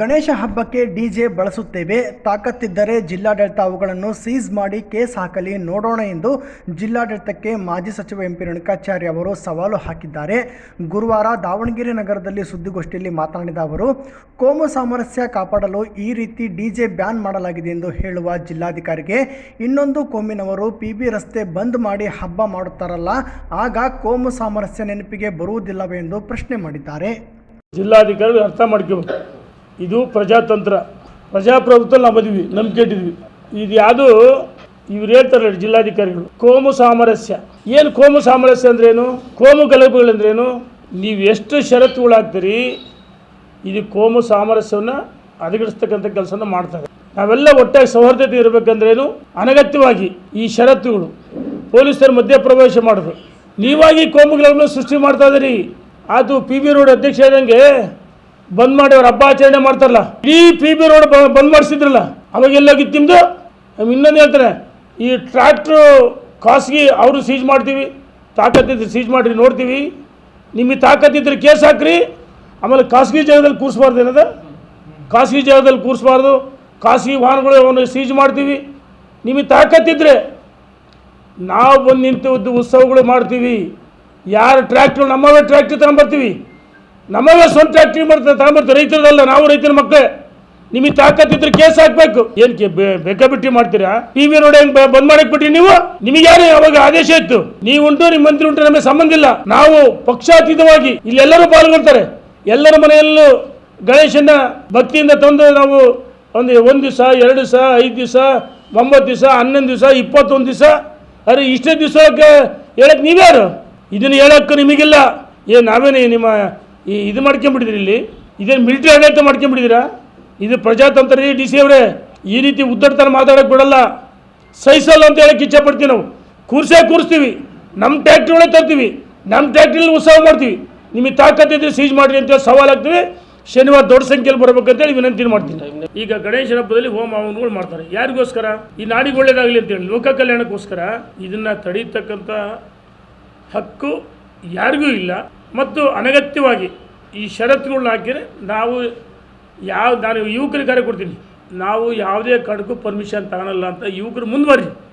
ಗಣೇಶ ಹಬ್ಬಕ್ಕೆ ಡಿಜೆ ಬಳಸುತ್ತೇವೆ. ತಾಕತ್ತಿದ್ದರೆ ಜಿಲ್ಲಾಡಳಿತ ಅವುಗಳನ್ನು ಸೀಸ್ ಮಾಡಿ ಕೇಸ್ ಹಾಕಲಿ ನೋಡೋಣ ಎಂದು ಜಿಲ್ಲಾಡಳಿತಕ್ಕೆ ಮಾಜಿ ಸಚಿವ ಎಂ ಪಿ ರೇಣುಕಾಚಾರ್ಯ ಅವರು ಸವಾಲು ಹಾಕಿದ್ದಾರೆ. ಗುರುವಾರ ದಾವಣಗೆರೆ ನಗರದಲ್ಲಿ ಸುದ್ದಿಗೋಷ್ಠಿಯಲ್ಲಿ ಮಾತನಾಡಿದ ಅವರು, ಕೋಮು ಸಾಮರಸ್ಯ ಕಾಪಾಡಲು ಈ ರೀತಿ ಡಿಜೆ ಬ್ಯಾನ್ ಮಾಡಲಾಗಿದೆ ಎಂದು ಹೇಳುವ ಜಿಲ್ಲಾಧಿಕಾರಿಗೆ ಇನ್ನೊಂದು ಕೋಮಿನವರು ಪಿ ಬಿ ರಸ್ತೆ ಬಂದ್ ಮಾಡಿ ಹಬ್ಬ ಮಾಡುತ್ತಾರಲ್ಲ, ಆಗ ಕೋಮು ಸಾಮರಸ್ಯ ನೆನಪಿಗೆ ಬರುವುದಿಲ್ಲವೇ ಎಂದು ಪ್ರಶ್ನೆ ಮಾಡಿದ್ದಾರೆ. ಜಿಲ್ಲಾಧಿಕಾರಿ ಅರ್ಥ ಮಾಡ್ಕೋಬೇಕು. ಇದು ಪ್ರಜಾತಂತ್ರ. ಪ್ರಜಾಪ್ರಭುತ್ವ ನಾವು ಬಂದಿದ್ವಿ ನಂಬಿಕೆ ಇಟ್ಟಿದ್ವಿ ಇದು ಯಾವುದು? ಇವ್ರು ಹೇಳ್ತಾರೆ ಜಿಲ್ಲಾಧಿಕಾರಿಗಳು. ಕೋಮು ಸಾಮರಸ್ಯ. ಏನು ಕೋಮು ಸಾಮರಸ್ಯ ಅಂದ್ರೇನು? ಕೋಮು ಗಲಭೆಗಳಂದ್ರೇನು ನೀವು ಎಷ್ಟು ಷರತ್ತುಗಳಾಗ್ತೀರಿ ಇದು ಕೋಮು ಸಾಮರಸ್ಯವನ್ನು ಅದಗಡಿಸ್ತಕ್ಕಂಥ ಕೆಲಸನ ಮಾಡ್ತಾರೆ ನಾವೆಲ್ಲ ಒಟ್ಟಾಗಿ ಸೌಹಾರ್ದತೆ ಇರಬೇಕಂದ್ರೇನು? ಅನಗತ್ಯವಾಗಿ ಈ ಷರತ್ತುಗಳು. ಪೊಲೀಸರು ಮಧ್ಯಪ್ರವೇಶ ಮಾಡೋದು ನೀವಾಗಿ ಕೋಮುಗಳನ್ನು ಸೃಷ್ಟಿ ಮಾಡ್ತಾ ಇದ್ದೀರಿ. ಅದು ಪಿ ಬಿ ರೋಡ್ ಅಧ್ಯಕ್ಷ ಹೇಳ್ದಂಗೆ ಬಂದ್ ಮಾಡಿ ಅವ್ರ ಹಬ್ಬ ಆಚರಣೆ ಮಾಡ್ತಾರಲ್ಲ, ಇಡೀ ಪಿ ಬಿ ರೋಡ್ ಬಂದ್ ಮಾಡಿಸಿದ್ರಲ್ಲ, ಅವಾಗ ಎಲ್ಲೋಗಿತ್ತು ತಿಂದು ಇನ್ನೊಂದು ಹೇಳ್ತಾರೆ ಈ ಟ್ರ್ಯಾಕ್ಟ್ರು ಖಾಸಗಿ ಅವರು ಸೀಜ್ ಮಾಡ್ತೀವಿ, ತಾಕತ್ತಿದ್ರೆ ಸೀಜ್ ಮಾಡಿರಿ, ನೋಡ್ತೀವಿ. ನಿಮಗೆ ತಾಕತ್ತಿದ್ರೆ ಕೇಸ್ ಹಾಕ್ರಿ, ಆಮೇಲೆ ಖಾಸಗಿ ಜಾಗದಲ್ಲಿ ಕೂರಿಸ್ಬಾರ್ದು ಏನದ? ಖಾಸಗಿ ಜಾಗದಲ್ಲಿ ಕೂರಿಸ್ಬಾರ್ದು, ಖಾಸಗಿ ವಾಹನಗಳು ಅವನು ಸೀಜ್ ಮಾಡ್ತೀವಿ. ನಿಮಗೆ ತಾಕತ್ತಿದ್ರೆ ನಾವು ಬಂದು ನಿಂತು ಉತ್ಸವಗಳು ಮಾಡ್ತೀವಿ. ಯಾರು ಟ್ರ್ಯಾಕ್ಟ್ರು ನಮ್ಮವೇ ಟ್ರ್ಯಾಕ್ಟ್ರ್ ತಗೊಂಬರ್ತೀವಿ ನಮ್ಮವೇ ಸ್ವಂತ ಟ್ರ್ಯಾಕ್ಟ್ರಿ ಮಾಡ್ತಾರೆ ತಗೊಂಬರ್ತಾರೆ ರೈತರಲ್ಲ ನಾವು ರೈತರ ಮಕ್ಕಳೇ ನಿಮಗೆ ತಾಕತ್ತಿದ್ರೆ ಕೇಸ್ ಹಾಕ್ಬೇಕು. ಏನ್ ಬೇಕಾಬಿಟ್ಟಿ ಮಾಡ್ತೀರಾ? ಟಿ ವಿ ನೋಡಿ ಹೆಂಗ್ ಬಂದ್ ಮಾಡಕ್ ಬಿಟ್ರಿ ನೀವು? ನಿಮಗೆ ಯಾರು ಅವಾಗ ಆದೇಶ ಇತ್ತು? ನೀವು ಉಂಟು ನಿಮ್ಮ ಮಂತ್ರಿ ಉಂಟು, ನಮಗೆ ಸಂಬಂಧ ಇಲ್ಲ. ನಾವು ಪಕ್ಷಾತೀತವಾಗಿ ಇಲ್ಲೆಲ್ಲರೂ ಪಾಲ್ಗೊಳ್ತಾರೆ. ಎಲ್ಲರ ಮನೆಯಲ್ಲೂ ಗಣೇಶನ ಭಕ್ತಿಯಿಂದ ತಂದು ನಾವು ಒಂದು ಒಂದು ದಿವಸ, ಎರಡು ದಿವಸ, ಐದು ದಿವಸ, ಒಂಬತ್ತು ದಿವಸ, ಹನ್ನೊಂದು ದಿವಸ, ಇಪ್ಪತ್ತೊಂದು ದಿವಸ. ಅರೆ, ಇಷ್ಟೇ ದಿವಸಕ್ಕೆ ಹೇಳಕ್ಕೆ ನೀವ್ಯಾರು? ಇದನ್ನು ಹೇಳಕ್ಕೆ ನಿಮಗಿಲ್ಲ. ಏ, ನಾವೇನೇ ನಿಮ್ಮ ಈ ಇದು ಮಾಡ್ಕೊಂಬಿಟ್ಟಿದ್ರಿ ಇಲ್ಲಿ. ಇದೇನು ಮಿಲಿಟರಿ ಆಡಳಿತ ಮಾಡ್ಕೊಂಬಿಟ್ಟಿದ್ದೀರಾ? ಇದು ಪ್ರಜಾತಂತ್ರ ರೀ ಡಿ ಸಿ ಅವರೇ, ಈ ರೀತಿ ಉದ್ದಡ್ತನ ಮಾತಾಡೋಕೆ ಬಿಡಲ್ಲ. ಸಹಿಸಲ್ಲ ಅಂತ ಹೇಳಕ್ಕೆ ಇಚ್ಛೆ ಪಡ್ತೀವಿ ನಾವು. ಕೂರ್ಸೇ ಕೂರಿಸ್ತೀವಿ. ನಮ್ಮ ಟ್ಯಾಕ್ಟ್ರಿ ಒಳಗೆ ತರ್ತೀವಿ. ನಮ್ಮ ಟ್ಯಾಕ್ಟ್ರಿಲಿ ಉತ್ಸವ ಮಾಡ್ತೀವಿ. ನಿಮಗೆ ತಾಕತ್ತಿದ್ರೆ ಸೀಜ್ ಮಾಡಿರಿ ಅಂತ ಸವಾಲಾಗ್ತೀವಿ ಶನಿವಾರ ದೊಡ್ಡ ಸಂಖ್ಯೆಯಲ್ಲಿ ಬರ್ಬೇಕಂತೇಳಿ ವಿನಂತಿ ಮಾಡ್ತೀನಿ. ಈಗ ಗಣೇಶನ ಹಬ್ಬದಲ್ಲಿ ಹೋಮ ಹವನಗಳು ಮಾಡ್ತಾರೆ. ಯಾರಿಗೋಸ್ಕರ? ಈ ನಾಡಿಗೆ ಒಳ್ಳೇದಾಗಲಿ ಅಂತೇಳಿ ಲೋಕ ಕಲ್ಯಾಣಕ್ಕೋಸ್ಕರ ಇದನ್ನು ತಡೀತಕ್ಕಂಥ ಹಕ್ಕು ಯಾರಿಗೂ ಇಲ್ಲ. ಮತ್ತು ಅನಗತ್ಯವಾಗಿ ಈ ಷರತ್ತುಗಳನ್ನ ಹಾಕಿದರೆ ನಾವು ಯಾವ, ನಾನು ಯುವಕರಿಗೆ ಕರೆ ಕೊಡ್ತೀನಿ. ನಾವು ಯಾವುದೇ ಕಾರಣಕ್ಕೂ ಪರ್ಮಿಷನ್ ತಗೊಳಲ್ಲ ಅಂತ ಯುವಕರು ಮುಂದುವರಿ